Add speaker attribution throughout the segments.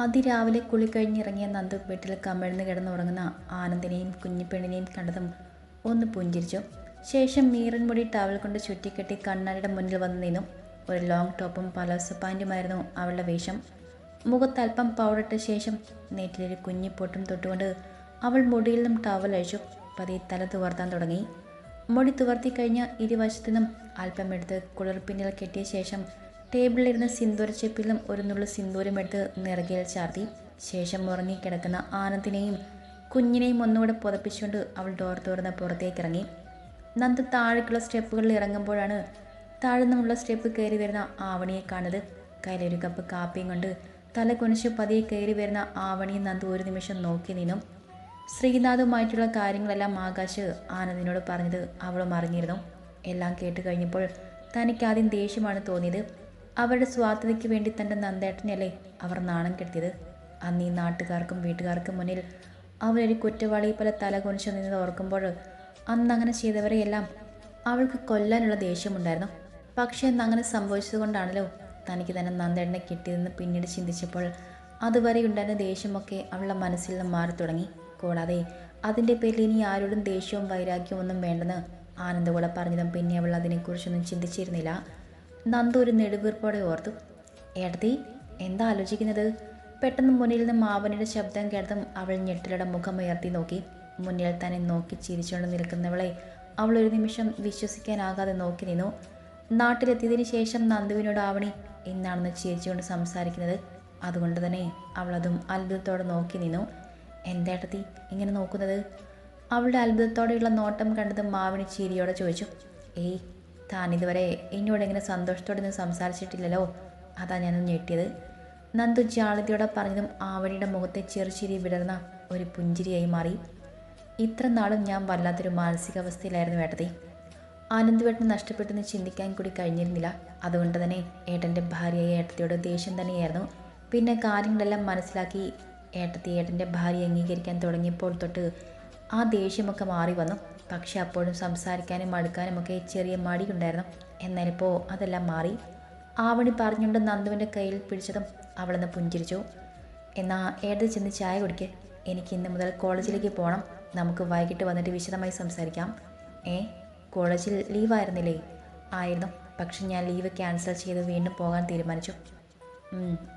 Speaker 1: അതിരാവിലെ കുളി കഴിഞ്ഞിറങ്ങിയ നന്ദു വീട്ടിൽ കമിഴ്ന്ന് കിടന്നുറങ്ങുന്ന ആനന്ദിനെയും കുഞ്ഞിപ്പെണ്ണിനെയും കണ്ടതും ഒന്ന് പുഞ്ചിരിച്ചു. ശേഷം മീറൻ മുടി ടവൽ കൊണ്ട് ചുറ്റിക്കെട്ടി കണ്ണാടിയുടെ മുന്നിൽ വന്ന് നിന്നു. ഒരു ലോങ് ടോപ്പും പലോസ പാന്റുമായിരുന്നു അവളുടെ വേഷം. മുഖത്തല്പം പൗഡിട്ട ശേഷം നെറ്റിലൊരു കുഞ്ഞിപ്പൊട്ടും തൊട്ടുകൊണ്ട് അവൾ മുടിയിൽ നിന്നും ടവൽ അഴിച്ചു. പതിയെ തല തുവർത്താൻ തുടങ്ങി. മുടി തുവർത്തി കഴിഞ്ഞ ഇരുവശത്തു നിന്നും അല്പം എടുത്ത് കുളിർപ്പിന്നിൽ കെട്ടിയ ശേഷം ടേബിളിലിരുന്ന സിന്ദൂര ചെപ്പിലും ഒരു നുള്ളു സിന്ദൂരം എടുത്ത് നിറകിൽ ചാർത്തി. ശേഷം ഉറങ്ങിക്കിടക്കുന്ന ആനന്ദിനെയും കുഞ്ഞിനെയും ഒന്നുകൂടെ പുതപ്പിച്ചുകൊണ്ട് അവൾ ഡോർ തുറന്ന് പുറത്തേക്ക് ഇറങ്ങി. നന്ദ് താഴേക്കുള്ള സ്റ്റെപ്പുകളിൽ ഇറങ്ങുമ്പോഴാണ് താഴെ നിന്നുള്ള സ്റ്റെപ്പ് കയറി വരുന്ന ആവണിയെ കാണുന്നത്. കയ്യിലൊരു കപ്പ് കാപ്പിയും കൊണ്ട് തല കുനിച്ച് പതിയെ കയറി വരുന്ന ആവണിയെ നന്ദ് ഒരു നിമിഷം നോക്കി നിന്നു. ശ്രീനാഥുമായിട്ടുള്ള കാര്യങ്ങളെല്ലാം ആകാശ് ആനന്ദിനോട് പറഞ്ഞത് അവളും അറിഞ്ഞിരുന്നു. എല്ലാം കേട്ട് കഴിഞ്ഞപ്പോൾ തനിക്കാദ്യം ദേഷ്യമാണ് തോന്നിയത്. അവരുടെ സ്വാർത്ഥതയ്ക്ക് വേണ്ടി തന്റെ നന്ദേട്ടനെയല്ലേ അവർ നാണം കെടുത്തിയത്? അന്ന് ഈ നാട്ടുകാർക്കും വീട്ടുകാർക്കും മുന്നിൽ അവനൊരു കുറ്റവാളി പോലെ തല കൊണിച്ചു നിന്നത് ഓർക്കുമ്പോൾ അന്ന് അങ്ങനെ ചെയ്തവരെയെല്ലാം അവൾക്ക് കൊല്ലാനുള്ള ദേഷ്യമുണ്ടായിരുന്നു. പക്ഷേ അന്ന് അങ്ങനെ സംഭവിച്ചതുകൊണ്ടാണല്ലോ തനിക്ക് തന്നെ നന്ദേട്ടനെ കിട്ടിയതെന്ന് പിന്നീട് ചിന്തിച്ചപ്പോൾ അതുവരെ ഉണ്ടായിരുന്ന ദേഷ്യമൊക്കെ അവളുടെ മനസ്സിൽ നിന്ന് മാറി തുടങ്ങി. കൂടാതെ അതിന്റെ പേരിൽ ഇനി ആരോടും ദേഷ്യവും വൈരാഗ്യവും ഒന്നും വേണ്ടെന്ന് ആനന്ദകൂടെ പറഞ്ഞതും പിന്നെ അവൾ അതിനെക്കുറിച്ചൊന്നും ചിന്തിച്ചിരുന്നില്ല. നന്ദു ഒരു നെടുവീർപ്പോടെ ഓർത്തു. ഏടത്തി എന്താ ആലോചിക്കുന്നത്? പെട്ടെന്ന് മുന്നിൽ നിന്ന് മാവനിയുടെ ശബ്ദം കേട്ടതും അവൾ ഞെട്ടിലയുടെ മുഖം ഉയർത്തി നോക്കി. മുന്നിൽ തന്നെ നോക്കി ചിരിച്ചുകൊണ്ട് നിൽക്കുന്നവളെ അവൾ ഒരു നിമിഷം വിശ്വസിക്കാനാകാതെ നോക്കി നിന്നു. നാട്ടിലെത്തിയതിന് ശേഷം നന്ദുവിനോട് ആവണി എന്നാണെന്ന് ചിരിച്ചുകൊണ്ട് സംസാരിക്കുന്നത് അതുകൊണ്ട് തന്നെ അവളതും അത്ഭുതത്തോടെ നോക്കി നിന്നു. എന്തേട്ടത്തി ഇങ്ങനെ നോക്കുന്നത്? അവളുടെ അത്ഭുതത്തോടെയുള്ള നോട്ടം കണ്ടത് മാവിന് ചിരിയോടെ ചോദിച്ചു. ഏയ് താൻ ഇതുവരെ എന്നോട് സന്തോഷത്തോടെ നിന്ന് സംസാരിച്ചിട്ടില്ലല്ലോ. അതാ ഞാൻ ഞെട്ടിയത്. നന്ദു ജാളിതയോടെ പറഞ്ഞതും ആവണിയുടെ മുഖത്തെ ചെറുചിരി വിടർന്ന ഒരു പുഞ്ചിരിയായി മാറി. ഇത്ര നാളും ഞാൻ വല്ലാത്തൊരു മാനസികാവസ്ഥയിലായിരുന്നു ഏട്ടത്തി. ആനന്ദ്വേട്ടൻ നഷ്ടപ്പെട്ടെന്ന് ചിന്തിക്കാൻ കൂടി കഴിഞ്ഞിരുന്നില്ല. അതുകൊണ്ട് തന്നെ ഏട്ടന്റെ ഭാര്യയായ ഏട്ടത്തിയോട് ദേഷ്യം തന്നെയായിരുന്നു. പിന്നെ കാര്യങ്ങളെല്ലാം മനസ്സിലാക്കി ഏട്ടത്തി ഏട്ടന്റെ ഭാര്യ അംഗീകരിക്കാൻ തുടങ്ങിയപ്പോൾ തൊട്ട് ആ ദേഷ്യമൊക്കെ മാറി വന്നു. പക്ഷെ അപ്പോഴും സംസാരിക്കാനും മടുക്കാനും ഒക്കെ ചെറിയ മടിയുണ്ടായിരുന്നു. എന്നാലിപ്പോൾ അതെല്ലാം മാറി. ആവണി പറഞ്ഞുകൊണ്ട് നന്ദുവിന്റെ കയ്യിൽ പിടിച്ചതും അവളെന്ന് പുഞ്ചിരിച്ചു. എന്നാൽ ഏടത് ചെന്ന് ചായ കുടിക്ക്. എനിക്ക് ഇന്ന് മുതൽ കോളേജിലേക്ക് പോകണം നമുക്ക് വൈകിട്ട് വന്നിട്ട് വിശദമായി സംസാരിക്കാം. ഏ കോളേജിൽ ലീവായിരുന്നില്ലേ? ആയിരുന്നു. പക്ഷെ ഞാൻ ലീവ് ക്യാൻസൽ ചെയ്ത് വീണ്ടും പോകാൻ തീരുമാനിച്ചു.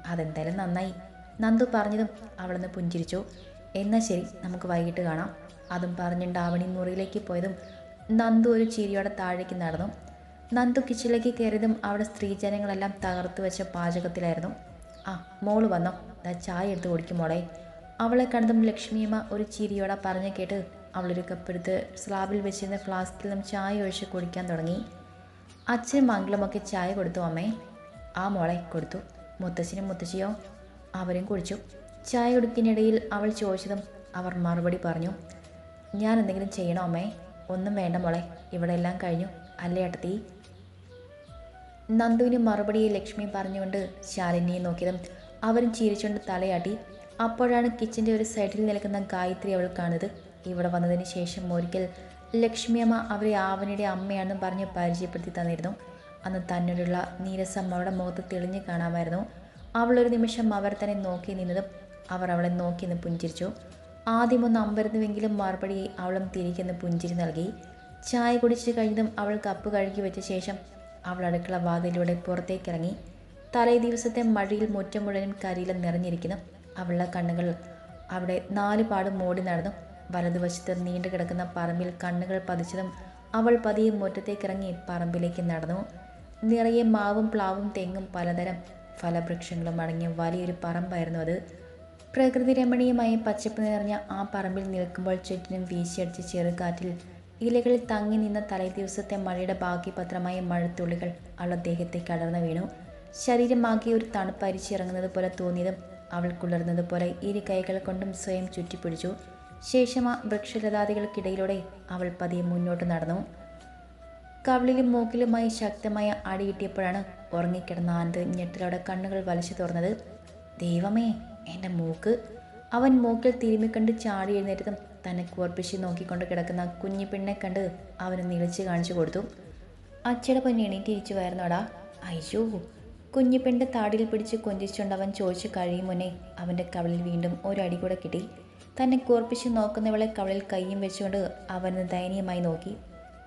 Speaker 1: അതെന്തായാലും നന്നായി. നന്ദു പറഞ്ഞതും അവളൊന്ന് പുഞ്ചിരിച്ചു. എന്നാൽ ശരി നമുക്ക് വൈകിട്ട് കാണാം. അതും പറഞ്ഞുകൊണ്ട് ആവണി മുറിയിലേക്ക് പോയതും നന്ദു ഒരു ചിരിയോടെ താഴേക്ക് നടന്നു. നന്ദു കിച്ചണിലേക്ക് കയറിയതും അവിടെ സ്ത്രീജനങ്ങളെല്ലാം തകർത്തു വെച്ച പാചകത്തിലായിരുന്നു. ആ മോൾ വന്നോ? ദാ ചായ എടുത്ത് കുടിക്കും മോളെ. അവളെ കണ്ടതും ലക്ഷ്മിയമ്മ ഒരു ചിരിയോടെ പറഞ്ഞു കേട്ട് അവളൊരു കപ്പെടുത്ത് സ്ലാബിൽ വെച്ചിരുന്ന ഫ്ലാസ്കിൽ നിന്നും ചായ ഒഴിച്ച് കുടിക്കാൻ തുടങ്ങി. അച്ഛനും മംഗളമൊക്കെ ചായ കൊടുത്തു അമ്മേ. ആ മോളെ കൊടുത്തു. മുത്തശ്ശനും മുത്തശ്ശിയോ? അവരും കുടിച്ചു. ചായ കുടിക്കിനിടയിൽ അവൾ ചോദിച്ചതും അവർ മറുപടി പറഞ്ഞു. ഞാൻ എന്തെങ്കിലും ചെയ്യണോ അമ്മേ? ഒന്നും വേണ്ട മോളെ. ഇവിടെ എല്ലാം കഴിഞ്ഞു. അല്ലേ ഏട്ടത്തി? നന്ദുവിന് മറുപടി ലക്ഷ്മി പറഞ്ഞുകൊണ്ട് ശാലിനിയെ നോക്കിയതും അവരും ചിരിച്ചുകൊണ്ട് തലയാട്ടി. അപ്പോഴാണ് കിച്ചന്റെ ഒരു സൈഡിൽ നിൽക്കുന്ന ഗായത്രി അവൾ കാണുന്നത്. ഇവിടെ വന്നതിന് ശേഷം ഒരിക്കൽ ലക്ഷ്മിയമ്മ അവരെ ആവനയുടെ അമ്മയാണെന്ന് പറഞ്ഞ് പരിചയപ്പെടുത്തി തന്നിരുന്നു. അന്ന് തന്നോടുള്ള നീരസം അവളുടെ മുഖത്ത് തെളിഞ്ഞു കാണാമായിരുന്നു. അവളൊരു നിമിഷം അവർ തന്നെ നോക്കി നിന്നതും അവർ അവളെ നോക്കി നിന്ന് പുഞ്ചിരിച്ചു. ആദ്യം ഒന്ന് അമ്പരുന്നുവെങ്കിലും മറുപടി അവളും തിരികെന്ന് പുഞ്ചിരി നൽകി. ചായ കുടിച്ച് കഴിഞ്ഞതും അവൾ കപ്പ് കഴുകി വെച്ച ശേഷം അവൾ അടുക്കള വാതിലൂടെ പുറത്തേക്കിറങ്ങി. തലേ ദിവസത്തെ മഴയിൽ മുറ്റം മുഴുവനും കരിയിലും നിറഞ്ഞിരിക്കുന്നു. അവളുടെ കണ്ണുകൾ അവിടെ നാല് മോടി മൂടി നടന്നു. വലതുവശത്ത് നീണ്ടു കിടക്കുന്ന പറമ്പിൽ കണ്ണുകൾ പതിച്ചതും അവൾ പതിയെ മുറ്റത്തേക്കിറങ്ങി പറമ്പിലേക്ക് നടന്നു. നിറയെ മാവും പ്ലാവും തെങ്ങും പലതരം ഫലവൃക്ഷങ്ങളും അടങ്ങിയ വലിയൊരു പറമ്പായിരുന്നു അത്. പ്രകൃതി രമണീയമായ പച്ചപ്പ് നിറഞ്ഞ ആ പറമ്പിൽ നിൽക്കുമ്പോൾ ചുറ്റിനും വീശിയടിച്ച ചെറുകാറ്റിൽ ഇലകളിൽ തങ്ങി നിന്ന തലേ ദിവസത്തെ മഴയുടെ ബാക്കിപത്രമായ മഴത്തുള്ളികൾ അവളുടെ അദ്ദേഹത്തെ കടർന്നു വീണു. ശരീരമാകെ ഒരു തണുപ്പ് അരിച്ചിറങ്ങുന്നത് പോലെ തോന്നിയതും അവൾ കുളിർന്നത് പോലെ ഇരു കൈകൾ കൊണ്ടും സ്വയം ചുറ്റിപ്പിടിച്ചു. ശേഷം ആ വൃക്ഷലതാദികൾക്കിടയിലൂടെ അവൾ പതിയെ മുന്നോട്ട് നടന്നു. കവിളിലും മൂക്കിലുമായി ശക്തമായ അടി കിട്ടിയപ്പോഴാണ് ഉറങ്ങിക്കിടന്ന ആനന്ദ് ഞെട്ടിലോടെ കണ്ണുകൾ വലിച്ചു തുറന്നത്. ദൈവമേ എന്റെ മൂക്ക്. അവൻ മൂക്കിൽ തിരുമിക്കണ്ട് ചാടി എഴുന്നേറ്റതും തന്നെ കുർപ്പിച്ച് നോക്കിക്കൊണ്ട് കിടക്കുന്ന കുഞ്ഞു പെണ്ണെ കണ്ട് അവന് നിളിച്ച് കാണിച്ചു കൊടുത്തു. അച്ചയുടെ പൊന്നെ എണീറ്റ് ഇരിച്ചു വരുന്നോടാ. അയ്യോ. കുഞ്ഞിപ്പെണ്ണിന്റെ താടിയിൽ പിടിച്ച് കൊഞ്ചിച്ചുകൊണ്ട് അവൻ ചോദിച്ചു കഴിയും മുന്നേ അവന്റെ കവളിൽ വീണ്ടും ഒരടി കൂടെ കിട്ടി. തന്നെ കുർപ്പിച്ച് നോക്കുന്നവളെ കവളിൽ കൈയും വെച്ചുകൊണ്ട് അവന് ദയനീയമായി നോക്കി.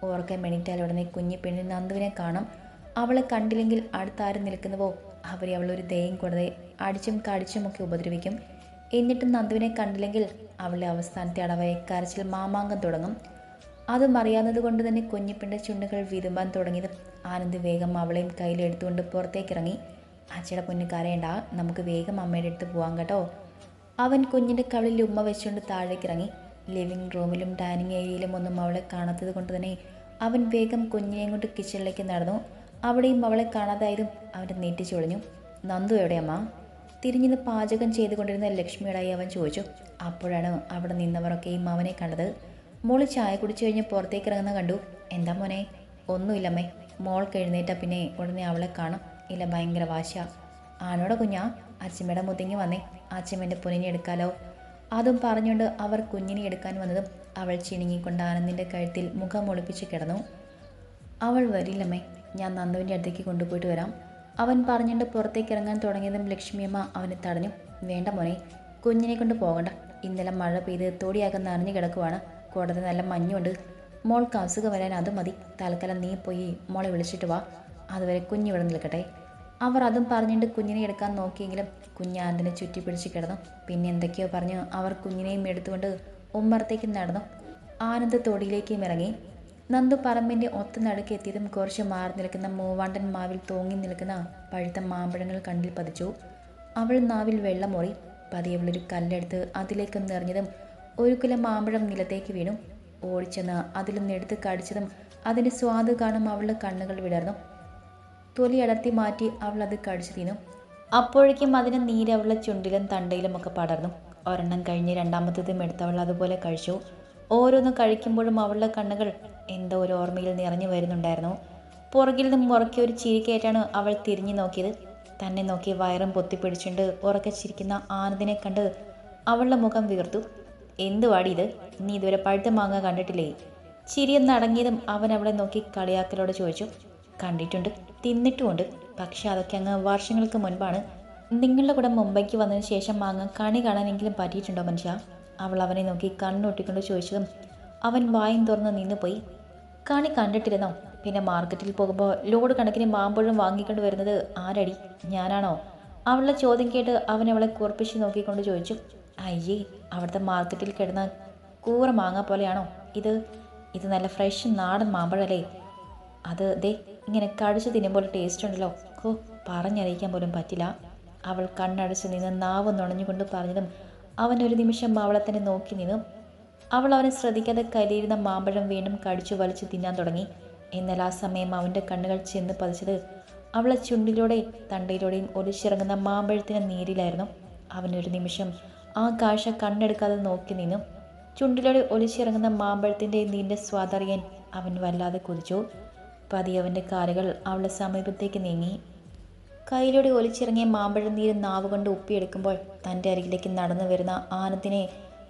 Speaker 1: ഓർക്കാൻ മെണിറ്റാൽ ഉടനെ കുഞ്ഞിപ്പെണ്ണിൽ നന്ദുവിനെ കാണാം. അവളെ കണ്ടില്ലെങ്കിൽ അടുത്താരും നിൽക്കുന്നുവോ? അവരെ അവളൊരു ദയം കൂടാതെ അടിച്ചും കടിച്ചുമൊക്കെ ഉപദ്രവിക്കും. എന്നിട്ടും നന്ദുവിനെ കണ്ടില്ലെങ്കിൽ അവളുടെ അവസാനത്തെ അടവായ കരച്ചിൽ മാമാങ്കം തുടങ്ങും. അതും അറിയാവുന്നത് കൊണ്ട് തന്നെ കുഞ്ഞിപ്പിന്റെ ചുണ്ടുകൾ വിതുമ്പാൻ തുടങ്ങിയത് ആനന്ദ് വേഗം അവളെയും കയ്യിലെടുത്തുകൊണ്ട് പുറത്തേക്ക് ഇറങ്ങി അച്ഛയുടെ പൊന്നു കരയണ്ട നമുക്ക് വേഗം അമ്മയുടെ അടുത്ത് പോകാം കേട്ടോ. അവൻ കുഞ്ഞിന്റെ കവളിൽ ഉമ്മ വെച്ചുകൊണ്ട് താഴേക്ക് ഇറങ്ങി ലിവിംഗ് റൂമിലും ഡൈനിങ് ഏരിയയിലും ഒന്നും അവളെ കാണാത്തത് കൊണ്ട് തന്നെ അവൻ വേഗം കുഞ്ഞിനെയും കൊണ്ട് കിച്ചണിലേക്ക് നടന്നു. അവിടെയും അവളെ കാണാതായതും അവന്റെ നെറ്റി ചൊളിഞ്ഞു. നന്ദു എവിടെയമ്മ? തിരിഞ്ഞിന്ന് പാചകം ചെയ്തുകൊണ്ടിരുന്ന ലക്ഷ്മിയോടായി അവൻ ചോദിച്ചു. അപ്പോഴാണ് അവിടെ നിന്നവരൊക്കെയും അവനെ കണ്ടത്. മോൾ ചായ കുടിച്ചു കഴിഞ്ഞ് പുറത്തേക്ക് ഇറങ്ങുന്ന കണ്ടു. എന്താ മോനെ? ഒന്നുമില്ലമ്മേ. മോൾക്ക് എഴുന്നേറ്റ പിന്നെ ഉടനെ അവളെ കാണും. ഇല്ല ഭയങ്കര വാശ ആണോടെ കുഞ്ഞാ? അച്ഛമ്മയുടെ മുതിങ്ങി വന്നേ. അച്ഛമ്മന്റെ പൊന്നിനെ എടുക്കാലോ? അതും പറഞ്ഞുകൊണ്ട് അവർ കുഞ്ഞിനെ എടുക്കാൻ വന്നതും അവൾ ചിണുങ്ങിക്കൊണ്ട് ആനന്ദിന്റെ കഴുത്തിൽ മുഖം ഒളിപ്പിച്ച് കിടന്നു. അവൾ വരില്ലമ്മേ. ഞാൻ നന്ദുവിന്റെ അടുത്തേക്ക് കൊണ്ടുപോയിട്ട് വരാം. അവൻ പറഞ്ഞുകൊണ്ട് പുറത്തേക്ക് ഇറങ്ങാൻ തുടങ്ങിയതും ലക്ഷ്മിയമ്മ അവനെ തടഞ്ഞു. വേണ്ട മോനെ കുഞ്ഞിനെ കൊണ്ട് പോകണ്ട. ഇന്നലെ മഴ പെയ്ത് തോടിയാകം നനഞ്ഞു കിടക്കുവാണ്. കൂടാതെ നല്ല മഞ്ഞുണ്ട്. മോൾക്ക് അസുഖം വരാൻ അത് മതി. തൽക്കാലം നീ പോയി മോളെ വിളിച്ചിട്ട് വാ. അതുവരെ കുഞ്ഞിവിടെ നിൽക്കട്ടെ. അവർ അതും പറഞ്ഞിട്ട് കുഞ്ഞിനെ എടുക്കാൻ നോക്കിയെങ്കിലും കുഞ്ഞ് ആന്റിനെ ചുറ്റി പിടിച്ച് കിടന്നു. പിന്നെ എന്തൊക്കെയോ പറഞ്ഞ്. അവർ കുഞ്ഞിനെയും എടുത്തുകൊണ്ട് ഉമ്മറത്തേക്ക് നടന്നു. ആനന്ദ തൊടിയിലേക്കും ഇറങ്ങി. നന്ദു പറമ്പിന്റെ ഒത്ത നടുക്ക് എത്തിയതും കുറച്ച് മാറി നിൽക്കുന്ന മൂവാണ്ടൻ മാവിൽ തൂങ്ങി നിൽക്കുന്ന പഴുത്ത മാമ്പഴങ്ങൾ കണ്ടിൽ പതിച്ചു. അവൾ നാവിൽ വെള്ളമൊറി പതിയെ അവളൊരു കല്ലെടുത്ത് അതിലേക്ക് എറിഞ്ഞതും ഒരു കുല മാമ്പഴം നിലത്തേക്ക് വീണു. ഓടിച്ചെന്ന് അതിൽ നിന്ന് എടുത്ത് കടിച്ചതും അതിന്റെ സ്വാദ് കാണും അവളുടെ കണ്ണുകൾ വിടർന്നു. തൊലി അടർത്തി മാറ്റി അവൾ അത് കടിച്ചു തിന്നു. അപ്പോഴേക്കും അതിന് നീര് അവളുടെ ചുണ്ടിലും തണ്ടയിലും ഒക്കെ പടർന്നു. ഒരെണ്ണം കഴിഞ്ഞ് രണ്ടാമത്തേതും എടുത്ത് അവൾ അതുപോലെ കഴിച്ചു. ഓരോന്ന് കഴിക്കുമ്പോഴും അവളുടെ കണ്ണുകൾ എന്തോ ഒരു ഓർമ്മയിൽ നിറഞ്ഞു വരുന്നുണ്ടായിരുന്നു. പുറകിൽ നിന്നും ഉറക്കി ഒരു ചിരിക്കേറ്റാണ് അവൾ തിരിഞ്ഞു നോക്കിയത്. തന്നെ നോക്കി വയറും പൊത്തിപ്പിടിച്ചുകൊണ്ട് ഉറക്കെ ചിരിക്കുന്ന ആനന്ദിനെ കണ്ട് അവളുടെ മുഖം വീർത്തു എന്തുവാടി ഇത്? നീ ഇതുവരെ പഴുത്ത മാങ്ങ കണ്ടിട്ടില്ലേ? ചിരിയൊന്ന് അടങ്ങിയതും അവൻ അവളെ നോക്കി കളിയാക്കലോടെ ചോദിച്ചു. കണ്ടിട്ടുണ്ട് തിന്നിട്ടുമുണ്ട്. പക്ഷെ അതൊക്കെ അങ്ങ് വർഷങ്ങൾക്ക് മുൻപാണ്. നിങ്ങളുടെ കൂടെ മുംബൈക്ക് വന്നതിന് ശേഷം മാങ്ങ കണി കാണാനെങ്കിലും പറ്റിയിട്ടുണ്ടോ മനുഷ്യ? അവൾ അവനെ നോക്കി കണ്ണൊട്ടിക്കൊണ്ട് ചോദിച്ചതും അവൻ വായും തുറന്ന് നിന്നുപോയി. കാണി കണ്ടിട്ടിരുന്നോ? പിന്നെ മാർക്കറ്റിൽ പോകുമ്പോൾ ലോഡ് കണക്കിന് മാമ്പഴം വാങ്ങിക്കൊണ്ട് വരുന്നത് ആരടി? ഞാനാണോ? അവളുടെ ചോദ്യം കേട്ട് അവൻ അവളെ കുറിപ്പിച്ച് നോക്കിക്കൊണ്ട് ചോദിച്ചു. അയ്യേ അവിടുത്തെ മാർക്കറ്റിൽ കിടന്ന കൂറ മാങ്ങ പോലെയാണോ ഇത്? ഇത് നല്ല ഫ്രഷ് നാടൻ മാമ്പഴല്ലേ? അത് ദേ ഇങ്ങനെ കടിച്ചു തിന്നുമ്പോൾ ടേസ്റ്റ് ഉണ്ടല്ലോ. ഓ പറഞ്ഞറിയിക്കാൻ പോലും പറ്റില്ല. അവൾ കണ്ണടച്ച് നിന്ന് നാവ് നുണഞ്ഞുകൊണ്ട് പറഞ്ഞതും അവൻ ഒരു നിമിഷം അവളെ തന്നെ നോക്കി നിന്നു. അവൾ അവനെ ശ്രദ്ധിക്കാതെ കലിയിരുന്ന മാമ്പഴം വീണ്ടും കടിച്ചു വലിച്ചു തിന്നാൻ തുടങ്ങി. എന്നാൽ ആ സമയം അവന്റെ കണ്ണുകൾ ചെന്ന് പതിച്ചത് അവളെ ചുണ്ടിലൂടെ തണ്ടയിലൂടെയും ഒലിച്ചിറങ്ങുന്ന മാമ്പഴത്തിന് നീരിലായിരുന്നു. അവനൊരു നിമിഷം ആ കാഴ്ച കണ്ണെടുക്കാതെ നോക്കി നിന്നു. ചുണ്ടിലൂടെ ഒലിച്ചിറങ്ങുന്ന മാമ്പഴത്തിന്റെ നീണ്ട സ്വാദറിയാൻ അവൻ വല്ലാതെ കൊതിച്ചു. പതി അവന്റെ കാലുകൾ അവളുടെ സമീപത്തേക്ക് നീങ്ങി. കയ്യിലൂടെ ഒലിച്ചിറങ്ങിയ മാമ്പഴ നീര് നാവുകൊണ്ട് ഉപ്പിയെടുക്കുമ്പോൾ തന്റെ അരികിലേക്ക് നടന്നു വരുന്ന ആനന്ദിനെ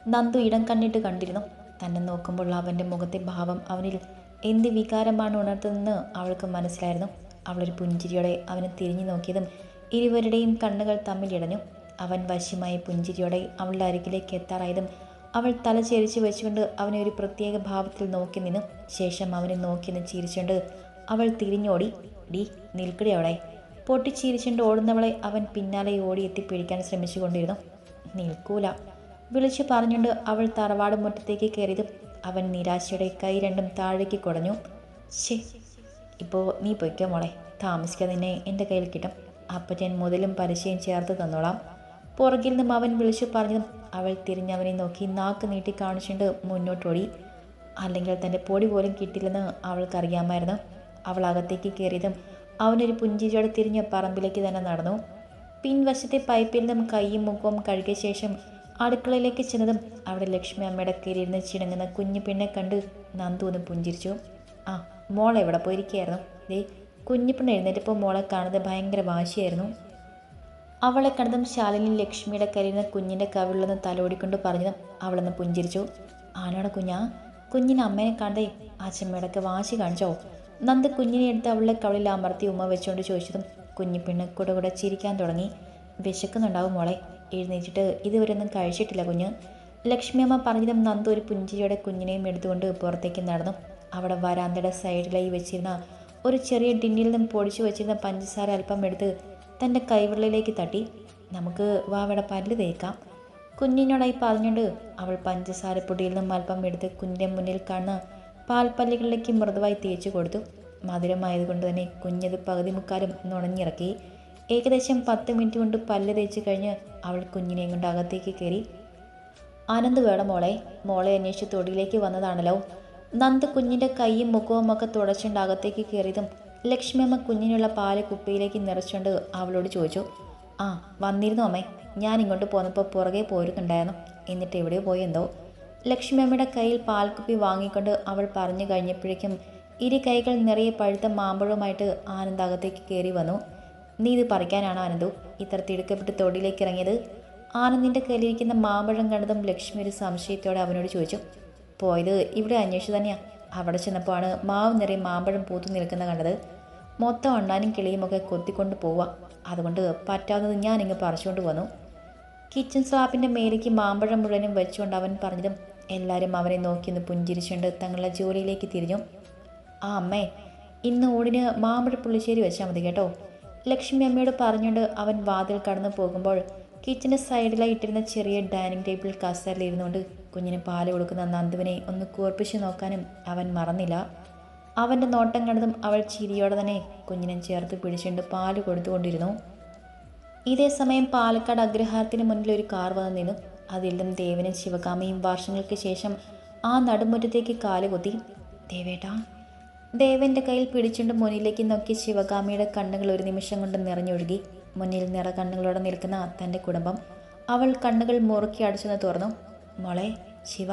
Speaker 1: നന്ദു ഇടം കണ്ണിട്ട് കണ്ടിരുന്നു. തന്നെ നോക്കുമ്പോൾ അവന്റെ മുഖത്തെ ഭാവം അവനിൽ എന്ത് വികാരമാണ് ഉണർത്തുന്നതെന്ന് അവൾക്ക് മനസ്സിലായിരുന്നു. അവളൊരു പുഞ്ചിരിയോടെ അവനെ തിരിഞ്ഞു നോക്കിയതും ഇരുവരുടെയും കണ്ണുകൾ തമ്മിൽ ഇടഞ്ഞു. അവൻ വശ്യമായ പുഞ്ചിരിയോടെ അവളുടെ അരികിലേക്ക് എത്താറായതും അവൾ തല ചെരിച്ചു വെച്ചുകൊണ്ട് അവനെ ഒരു പ്രത്യേക ഭാവത്തിൽ നോക്കി നിന്നു. ശേഷം അവനെ നോക്കി നിന്ന് ചിരിച്ചുകൊണ്ട് അവൾ തിരിഞ്ഞോടി. ഡി നിൽക്കടി അവിടെ പൊട്ടിച്ചിരിച്ചുകൊണ്ട് ഓടുന്നവളെ അവൻ പിന്നാലെ ഓടി എത്തി പിടിക്കാൻ ശ്രമിച്ചുകൊണ്ടിരുന്നു. നിൽക്കൂല. വിളിച്ചു പറഞ്ഞുകൊണ്ട് അവൾ തറവാട് മുറ്റത്തേക്ക് കയറിയതും അവൻ നിരാശയുടെ കൈ രണ്ടും താഴേക്ക് കുടഞ്ഞു. ശേ ഇപ്പോൾ നീ പൊയ്ക്കോ മോളെ. താമസിക്കാതെ നിന്നെ എന്റെ കയ്യിൽ കിട്ടും. അപ്പം ഞാൻ മുതലും പലിശയും ചേർത്ത് തന്നോളാം. പുറകിൽ നിന്നും അവൻ വിളിച്ചു പറഞ്ഞതും അവൾ തിരിഞ്ഞവനെ നോക്കി നാക്ക് നീട്ടി കാണിച്ചുകൊണ്ട് മുന്നോട്ടോടി അല്ലെങ്കിൽ തന്റെ പൊടി പോലും കിട്ടില്ലെന്ന് അവൾക്കറിയാമായിരുന്നു അവൾ അകത്തേക്ക് കയറിയതും അവനൊരു പുഞ്ചിരിയോടെ തിരിഞ്ഞ് പറമ്പിലേക്ക് തന്നെ നടന്നു. പിൻവശത്തെ പൈപ്പിൽ നിന്നും കൈയും മുഖവും കഴുകിയ ശേഷം അടുക്കളയിലേക്ക് ചെന്നതും അവിടെ ലക്ഷ്മി അമ്മയുടെ കയ്യിലിരുന്ന് ചിണങ്ങുന്ന കുഞ്ഞു പെണ്ണെ കണ്ട് നന്ദു ഒന്ന് പുഞ്ചിരിച്ചു. ആ മോളെ എവിടെ പോയിരിക്കുകയായിരുന്നു? ദേ കുഞ്ഞു പെണ്ണ് എഴുന്നേറ്റപ്പോൾ മോളെ കാണുന്നത് ഭയങ്കര വാശിയായിരുന്നു. അവളെ കണ്ടതും ശാലിനി ലക്ഷ്മിയുടെ കരുന്ന കുഞ്ഞിന്റെ കവിളിലൊന്ന് തലോടിക്കൊണ്ട് പറഞ്ഞതും അവളൊന്ന് പുഞ്ചിരിച്ചു. ആനോടെ കുഞ്ഞാ? കുഞ്ഞിന് അമ്മേനെ കണ്ടേ അച്ഛമ്മയുടെയൊക്കെ വാശി കാണിച്ചോ? നന്ദ് കുഞ്ഞിനെ എടുത്ത് അവളുടെ കവളിൽ അമർത്തി ഉമ്മ വെച്ചുകൊണ്ട് ചോദിച്ചതും കുഞ്ഞു പെണ്ണ് കൂടെ കൂടെ ചിരിക്കാൻ തുടങ്ങി. വിശക്കുന്നുണ്ടാവും മോളെ എഴുന്നേറ്റിട്ട് ഇതുവരെ ഒന്നും കഴിച്ചിട്ടില്ല കുഞ്ഞ്. ലക്ഷ്മിയമ്മ പറഞ്ഞതും നന്ദു ഒരു പുഞ്ചിരിയുടെ കുഞ്ഞിനെയും എടുത്തുകൊണ്ട് പുറത്തേക്ക് നടന്നു. അവിടെ വരാന്തയുടെ സൈഡിലായി വെച്ചിരുന്ന ഒരു ചെറിയ ടിന്നിൽ നിന്നും പൊടിച്ചു വെച്ചിരുന്ന പഞ്ചസാര അല്പം എടുത്ത് തന്റെ കൈവിരലിലേക്ക് തട്ടി. നമുക്ക് വാവയുടെ പല്ല് തേക്കാം. കുഞ്ഞിനോടായി പറഞ്ഞുകൊണ്ട് അവൾ പഞ്ചസാര പൊടിയിൽ നിന്നും അല്പം എടുത്ത് കുഞ്ഞിന്റെ മുന്നിൽ കാണുന്ന പാൽപ്പല്ലുകളിലേക്ക് മൃദുവായി തേച്ചു കൊടുത്തു. മധുരമായതുകൊണ്ട് തന്നെ കുഞ്ഞത് പകുതി മുക്കാലും നുണഞ്ഞിറക്കി. ഏകദേശം പത്ത് മിനിറ്റ് കൊണ്ട് പല്ല് തേച്ച് കഴിഞ്ഞ് അവൾ കുഞ്ഞിനെയും കൊണ്ട് അകത്തേക്ക് കയറി. ആനന്ദ് വേണം മോളെ. മോളെ അന്വേഷിച്ച് തൊടിയിലേക്ക് വന്നതാണല്ലോ. നന്ദ് കുഞ്ഞിന്റെ കൈയും മുഖവും ഒക്കെ തുടച്ചുകൊണ്ട് അകത്തേക്ക് കയറിയതും ലക്ഷ്മിയമ്മ കുഞ്ഞിനുള്ള പാൽ കുപ്പിയിലേക്ക് നിറച്ചുകൊണ്ട് അവളോട് ചോദിച്ചു. ആ വന്നിരുന്നു അമ്മേ. ഞാൻ ഇങ്ങോട്ട് പോന്നപ്പോൾ പുറകെ പോരുന്നുണ്ടായിരുന്നു. എന്നിട്ട് എവിടെയോ പോയി എന്തോ. ലക്ഷ്മിയമ്മയുടെ കയ്യിൽ പാൽക്കുപ്പി വാങ്ങിക്കൊണ്ട് അവൾ പറഞ്ഞു കഴിഞ്ഞപ്പോഴേക്കും ഇരു കൈകൾ നിറയെ പഴുത്ത മാമ്പഴവുമായിട്ട് ആനന്ദ് അകത്തേക്ക് കയറി വന്നു. നീ ഇത് പറിക്കാനാണോ അനന്തു? ഇത്ര തിടുക്കപ്പെട്ട് തൊടിയിലേക്ക് ഇറങ്ങിയത്? ആനന്ദിന്റെ കയ്യിലിരിക്കുന്ന മാമ്പഴം കണ്ടതും ലക്ഷ്മി ഒരു സംശയത്തോടെ അവനോട് ചോദിച്ചു പോയത് ഇവിടെ അന്വേഷിച്ചു തന്നെയാണ് അവിടെ ചെന്നപ്പോഴാണ് മാവ് നിറയെ മാമ്പഴം പൂത്തു നിൽക്കുന്ന കണ്ടത്. മൊത്തം അണ്ണാനും കിളിയുമൊക്കെ കൊത്തിക്കൊണ്ട് പോവാ അതുകൊണ്ട് പറ്റാവുന്നത് ഞാനിങ്ങ് പറിച്ചുകൊണ്ട് വന്നു. കിച്ചൺ സ്ലാപ്പിന്റെ മേലേക്ക് മാമ്പഴം മുഴുവനും വെച്ചുകൊണ്ട് അവൻ പറഞ്ഞതും എല്ലാവരും അവനെ നോക്കിയൊന്ന് പുഞ്ചിരിച്ചുകൊണ്ട് തങ്ങളുടെ ജോലിയിലേക്ക് തിരിഞ്ഞു. ആ അമ്മേ ഇന്ന് ഓടിന് മാമ്പഴ പുള്ളിശ്ശേരി വെച്ചാൽ മതി കേട്ടോ. ലക്ഷ്മി അമ്മയോട് പറഞ്ഞുകൊണ്ട് അവൻ വാതിൽ കടന്നു പോകുമ്പോൾ കിച്ചന്റെ സൈഡിലായി ഇട്ടിരുന്ന ചെറിയ ഡൈനിങ് ടേബിൾ കസേരയിൽ ഇരുന്നുകൊണ്ട് കുഞ്ഞിന് പാൽ കൊടുക്കുന്ന നന്ദുവിനെ ഒന്ന് കൂർപ്പിച്ച് നോക്കാനും അവൻ മറന്നില്ല. അവന്റെ നോട്ടം കണ്ടതും അവൾ ചിരിയോടെ തന്നെ കുഞ്ഞിനെ ചേർത്ത് പിടിച്ചുകൊണ്ട് പാൽ കൊടുത്തുകൊണ്ടിരുന്നു. ഇതേ സമയം പാലക്കാട് അഗ്രഹാരത്തിന് മുന്നിൽ ഒരു കാർ വന്നു നിന്നു. അതിലും ദേവനും ശിവകാമിയും വർഷങ്ങൾക്ക് ശേഷം ആ നടുമുറ്റത്തേക്ക് കാലുകുത്തി ദേവേട്ടാ ദേവന്റെ കയ്യിൽ പിടിച്ചുകൊണ്ട് മുന്നിലേക്ക് നോക്കി ശിവകാമിയുടെ കണ്ണുകൾ ഒരു നിമിഷം കൊണ്ട് നിറഞ്ഞൊഴുകി. മുന്നിൽ നിറ കണ്ണുകളോടെ നിൽക്കുന്ന തന്റെ കുടുംബം അവൾ കണ്ണുകൾ മുറുക്കി അടച്ചെന്ന് തുറന്നു. മോളെ ശിവ.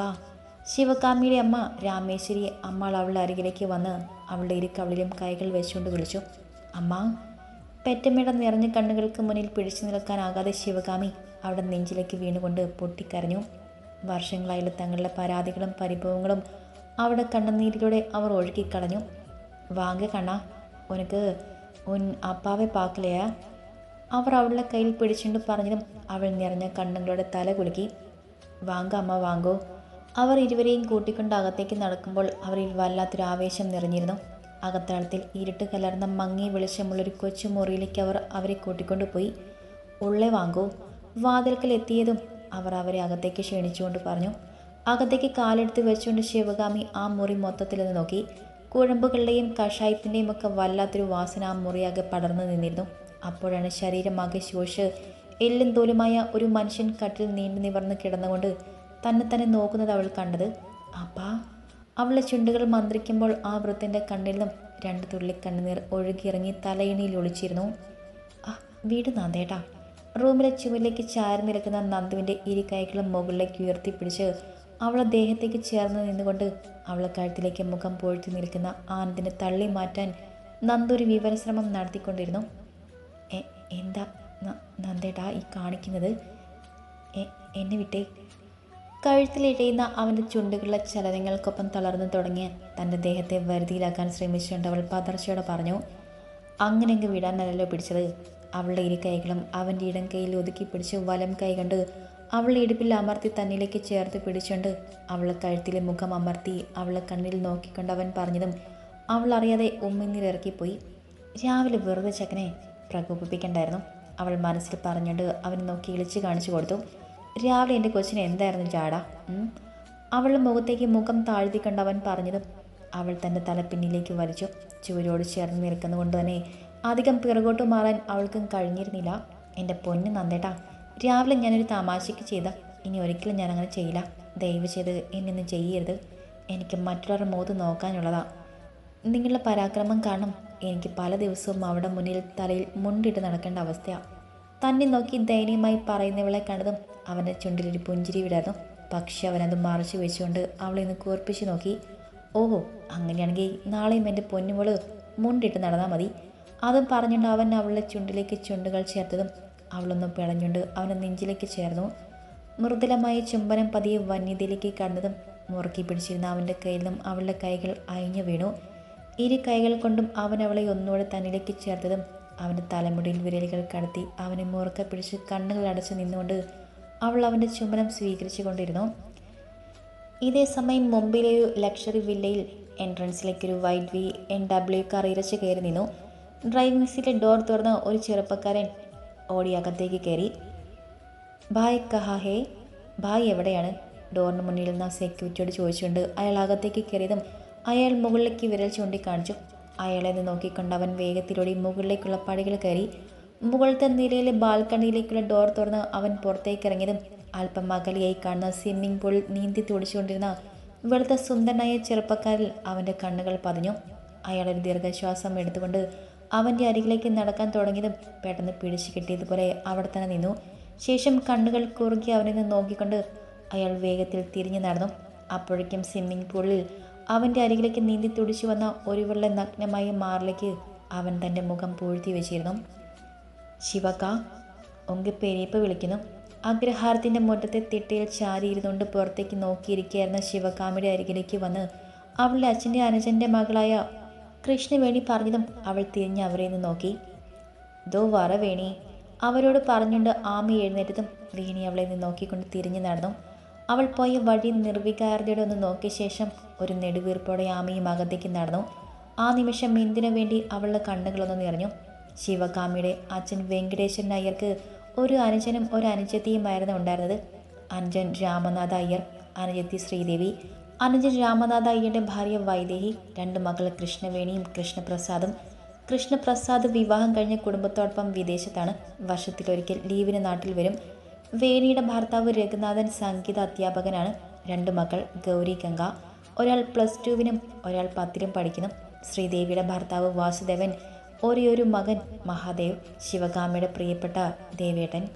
Speaker 1: ശിവകാമിയുടെ അമ്മ രാമേശ്വരി അമ്മ അവളുടെ അരികിലേക്ക് വന്ന് അവളുടെ ഇരു കവളിലും കൈകൾ വെച്ചുകൊണ്ട് വിളിച്ചു. അമ്മ പെറ്റമ്മയുടെ നിറഞ്ഞ കണ്ണുകൾക്ക് മുന്നിൽ പിടിച്ചു നിൽക്കാനാകാതെ ശിവകാമി അവിടെ നെഞ്ചിലേക്ക് വീണുകൊണ്ട് പൊട്ടിക്കരഞ്ഞു. വർഷങ്ങളായുള്ള തങ്ങളുടെ പരാതികളും പരിഭവങ്ങളും അവിടെ കണ്ണുനീരിലൂടെ അവർ ഒഴുക്കിക്കളഞ്ഞു വാങ്ക കണ്ണ ഉനക്ക് ഉൻ അപ്പാവെ പാക്കില്ലയാ അവർ അവളുടെ കയ്യിൽ പിടിച്ചുകൊണ്ട് പറഞ്ഞതും അവൾ നിറഞ്ഞ കണ്ണുകളുടെ തല കുലുക്കി. വാങ്ക അമ്മ വാങ്കോ അവർ ഇരുവരെയും കൂട്ടിക്കൊണ്ട് അകത്തേക്ക് നടക്കുമ്പോൾ അവരിൽ വല്ലാത്തൊരു ആവേശം നിറഞ്ഞിരുന്നു. അകത്തളത്തിൽ ഇരുട്ട് കലർന്ന മങ്ങി വെളിച്ചമുള്ളൊരു കൊച്ചു മുറിയിലേക്ക് അവർ അവരെ കൂട്ടിക്കൊണ്ടുപോയി ഉള്ളേ വാങ്കോ വാതിൽക്കൽ എത്തിയതും അവർ അവരെ അകത്തേക്ക് ക്ഷണിച്ചുകൊണ്ട് പറഞ്ഞു. അകത്തേക്ക് കാലെടുത്ത് വെച്ചുകൊണ്ട് ശിവഗാമി ആ മുറി മൊത്തത്തിലൊന്ന് നോക്കി. കുഴമ്പുകളുടെയും കഷായത്തിന്റെയും ഒക്കെ വല്ലാത്തൊരു വാസന ആ മുറിയാകെ പടർന്നു നിന്നിരുന്നു. അപ്പോഴാണ് ശരീരമാകെ ശോഷ് എല്ലും തോലുമായ ഒരു മനുഷ്യൻ കട്ടിൽ നീണ്ടു നിവർന്ന് കിടന്നുകൊണ്ട് തന്നെ തന്നെ നോക്കുന്നത് അവൾ കണ്ടത്. അപ്പാ അവളെ ചുണ്ടുകൾ മന്ത്രിക്കുമ്പോൾ ആ വൃത്തിന്റെ കണ്ണിൽ നിന്നും രണ്ട് തുള്ളി കണ്ണുനീർ ഒഴുകിയിറങ്ങി തലയിണിയിൽ ഒളിച്ചിരുന്നു. ആ വീട് നന്ദേട്ടാ. റൂമിലെ ചുവരിലേക്ക് ചാരി നിൽക്കുന്ന നന്ദുവിന്റെ ഇരു മുകളിലേക്ക് ഉയർത്തിപ്പിടിച്ച് അവളെ ദേഹത്തേക്ക് ചേർന്ന് നിന്നുകൊണ്ട് അവളെ കഴുത്തിലേക്ക് മുഖം പൊഴുത്തി നിൽക്കുന്ന ആനന്ദിനെ തള്ളി മാറ്റാൻ നന്ദു ഒരു വിവരശ്രമം നടത്തിക്കൊണ്ടിരുന്നു. എന്താ നന്ദേട്ടാ ഈ കാണിക്കുന്നത്? എന്നെ വിട്ടേ. കഴുത്തിലിഴയുന്ന അവന്റെ ചുണ്ടുകളിലെ ചലനങ്ങൾക്കൊപ്പം തളർന്നു തുടങ്ങി തന്റെ ദേഹത്തെ വരുതിയിലാക്കാൻ ശ്രമിച്ചുകൊണ്ട് അവൾ പതർച്ചയോടെ പറഞ്ഞു അങ്ങനെയെങ്കിൽ വിടാനല്ലോ പിടിച്ചത്. അവളുടെ ഇരു കൈകളും അവന്റെ ഇടം കൈയിൽ ഒതുക്കി പിടിച്ച് വലം കൈ കണ്ട് അവളുടെ ഇടുപ്പിൽ അമർത്തി തന്നിലേക്ക് ചേർത്ത് പിടിച്ചുകൊണ്ട് അവളെ കഴുത്തിലെ മുഖം അമർത്തി അവളെ കണ്ണിൽ നോക്കിക്കൊണ്ട് അവൻ പറഞ്ഞതും അവൾ അറിയാതെ ഉമ്മിന്നിലിറക്കിപ്പോയി രാവിലെ വെറുതെ ചക്കനെ പ്രകോപിപ്പിക്കണ്ടായിരുന്നു. അവൾ മനസ്സിൽ പറഞ്ഞുകൊണ്ട് അവനെ നോക്കി ഇളിച്ച് കാണിച്ചു കൊടുത്തു. രാവിലെ എന്റെ കൊച്ചിന് എന്തായിരുന്നു ജാട അവൾ അവളുടെ മുഖത്തേക്ക് മുഖം താഴ്ത്തി കണ്ടവൻ പറഞ്ഞതും അവൾ തന്റെ തല പിന്നിലേക്ക് വലിച്ചു. ചുവരോട് ചേർന്ന് നിൽക്കുന്നതുകൊണ്ട് തന്നെ അധികം പിറകോട്ട് മാറാൻ അവൾക്കും കഴിഞ്ഞിരുന്നില്ല. എന്റെ പൊന്ന് നന്ദേട്ടാ രാവിലെ ഞാനൊരു തമാശയ്ക്ക് ചെയ്ത ഇനി ഒരിക്കലും ഞാൻ അങ്ങനെ ചെയ്യില്ല. ദയവ് ചെയ്ത് എന്നൊന്നും ചെയ്യരുത്. എനിക്ക് മറ്റുള്ളവരുടെ മുഖത്ത് നോക്കാനുള്ളതാണ് നിങ്ങളുടെ പരാക്രമം കാരണം എനിക്ക് പല ദിവസവും അവിടെ മുന്നിൽ തലയിൽ മുണ്ടിട്ട് നടക്കേണ്ട അവസ്ഥയാണ് തന്നെ നോക്കി ദയനീയമായി പറയുന്നവളെ കണ്ടതും അവന്റെ ചുണ്ടിലൊരു പുഞ്ചിരി വിടാതും പക്ഷെ അവനത് മറച്ചു വെച്ചുകൊണ്ട് അവളെ ഒന്ന് കൂർപ്പിച്ച് നോക്കി. ഓഹോ അങ്ങനെയാണെങ്കിൽ നാളെയും എന്റെ പൊന്നുമോൾ മുണ്ടിട്ട് നടന്നാൽ മതി. അതും പറഞ്ഞുകൊണ്ട് അവൻ അവളുടെ ചുണ്ടിലേക്ക് ചുണ്ടുകൾ ചേർത്തതും അവളൊന്ന് പിളഞ്ഞുകൊണ്ട് അവനെ നെഞ്ചിലേക്ക് ചേർന്നു. മൃദുലമായ ചുംബനം പതിയെ വന്യതയിലേക്ക് കടന്നതും മുറുക്കി പിടിച്ചിരുന്ന അവന്റെ കയ്യിൽ നിന്നും അവളുടെ കൈകൾ അയഞ്ഞു വീണു. ഇരു കൈകൾ കൊണ്ടും അവൻ അവളെ ഒന്നുകൂടെ തന്നിലേക്ക് ചേർത്തതും അവന്റെ തലമുടിയിൽ വിരലുകൾ കടത്തി അവനെ മുറുക്ക പിടിച്ച് കണ്ണുകൾ അടച്ചു നിന്നുകൊണ്ട് അവൾ അവന്റെ ചുമനം സ്വീകരിച്ചു കൊണ്ടിരുന്നു. ഇതേ സമയം മുംബൈയിലെ ഒരു ലക്ഷറി വില്ലയിൽ എൻട്രൻസിലേക്ക് ഒരു white V N W car ഇരച്ച് കയറി നിന്നു. ഡ്രൈവിംഗ് സീറ്റിലെ ഡോർ തുറന്ന് ഒരു ചെറുപ്പക്കാരൻ ഓടി അകത്തേക്ക് കയറി. ഭായ് കഹാ ഹേ ഭായ് എവിടെയാണ്? ഡോറിന് മുന്നിൽ നിന്ന് സെക്യൂരിറ്റിയോട് ചോദിച്ചുകൊണ്ട് അയാൾ അകത്തേക്ക് കയറിയതും അയാൾ മുകളിലേക്ക് വിരൽ ചൂണ്ടിക്കാണിച്ചു. അയാളെ നോക്കിക്കൊണ്ട് അവൻ വേഗത്തിലൂടെ മുകളിലേക്കുള്ള പടികൾ കയറി. മുകളിലത്തെ നിലയിലെ ബാൽക്കണിയിലേക്കുള്ള ഡോർ തുറന്ന് അവൻ പുറത്തേക്ക് ഇറങ്ങിയതും അല്പം അകലെയായി കാണുന്ന സ്വിമ്മിംഗ് പൂളിൽ നീന്തി തുടിച്ചുകൊണ്ടിരുന്ന വെളുത്ത സുന്ദരനായ ചെറുപ്പക്കാരിൽ അവന്റെ കണ്ണുകൾ പതിഞ്ഞു. അയാളൊരു ദീർഘശ്വാസം എടുത്തുകൊണ്ട് അവന്റെ അരികിലേക്ക് നടക്കാൻ തുടങ്ങിയതും പെട്ടെന്ന് പിടിച്ചു കിട്ടിയതുപോലെ അവിടെ തന്നെ നിന്നു. ശേഷം കണ്ണുകൾ കുറുകി അവനെ നിന്ന് നോക്കിക്കൊണ്ട് അയാൾ വേഗത്തിൽ തിരിഞ്ഞു നടന്നു. അപ്പോഴേക്കും സ്വിമ്മിംഗ് പൂളിൽ അവന്റെ അരികിലേക്ക് നീന്തി തുടിച്ചു വന്ന ഒരു വെള്ള നഗ്നമായ മാറിലേക്ക് അവൻ തന്റെ മുഖം പൂഴ്ത്തി വെച്ചിരുന്നു. ശിവക്ക ഒങ്കി പെരിയപ്പ് വിളിക്കുന്നു. അഗ്രഹാരത്തിന്റെ മുറ്റത്തെ തിട്ടയിൽ ചാരിയിരുന്നുകൊണ്ട് പുറത്തേക്ക് നോക്കിയിരിക്കുകയായിരുന്ന ശിവകാമിയുടെ അരികിലേക്ക് വന്ന് അവളുടെ അച്ഛന്റെ അനുജന്റെ മകളായ കൃഷ്ണവേണി പറഞ്ഞതും അവൾ തിരിഞ്ഞ് അവരെ നിന്ന് നോക്കി. ദോ വറ വേണി അവരോട് പറഞ്ഞുകൊണ്ട് ആമി എഴുന്നേറ്റതും വേണി അവളെ നിന്ന് നോക്കിക്കൊണ്ട് തിരിഞ്ഞു നടന്നു. അവൾ പോയ വഴി നിർവികാരതയോടെ ഒന്ന് നോക്കിയ ശേഷം ഒരു നെടുവീർപ്പോടെ ആമയും അകത്തേക്ക് നടന്നു. ആ നിമിഷം എന്തിനു വേണ്ടി അവളുടെ കണ്ണുകളൊന്ന് നിറഞ്ഞു. ശിവകാമിയുടെ അച്ഛൻ വെങ്കടേശ്വരൻ അയ്യർക്ക് ഒരു അനുജനും ഒരു അനുജത്തിയുമായിരുന്നു ഉണ്ടായിരുന്നത്. അനുജൻ രാമനാഥ അയ്യർ അനുജത്തി ശ്രീദേവി അനുജൻ രാമനാഥ അയ്യയുടെ ഭാര്യ വൈദേഹി രണ്ട് മകൾ കൃഷ്ണവേണിയും കൃഷ്ണപ്രസാദും. കൃഷ്ണപ്രസാദ് വിവാഹം കഴിഞ്ഞ കുടുംബത്തോടൊപ്പം വിദേശത്താണ്. വർഷത്തിലൊരിക്കൽ ലീവിന് നാട്ടിൽ വരും. വേണിയുടെ ഭർത്താവ് രഘുനാഥൻ സംഗീത അധ്യാപകനാണ്. രണ്ട് മകൾ ഗൗരി ഗംഗ. ഒരാൾ പ്ലസ് ടുവിനും ഒരാൾ പത്തിലും പഠിക്കുന്നു. ശ്രീദേവിയുടെ ഭർത്താവ് വാസുദേവൻ. ഒരേ ഒരു മകൻ മഹാദേവ്. ശിവകാമിയുടെ പ്രിയപ്പെട്ട ദേവേട്ടൻ.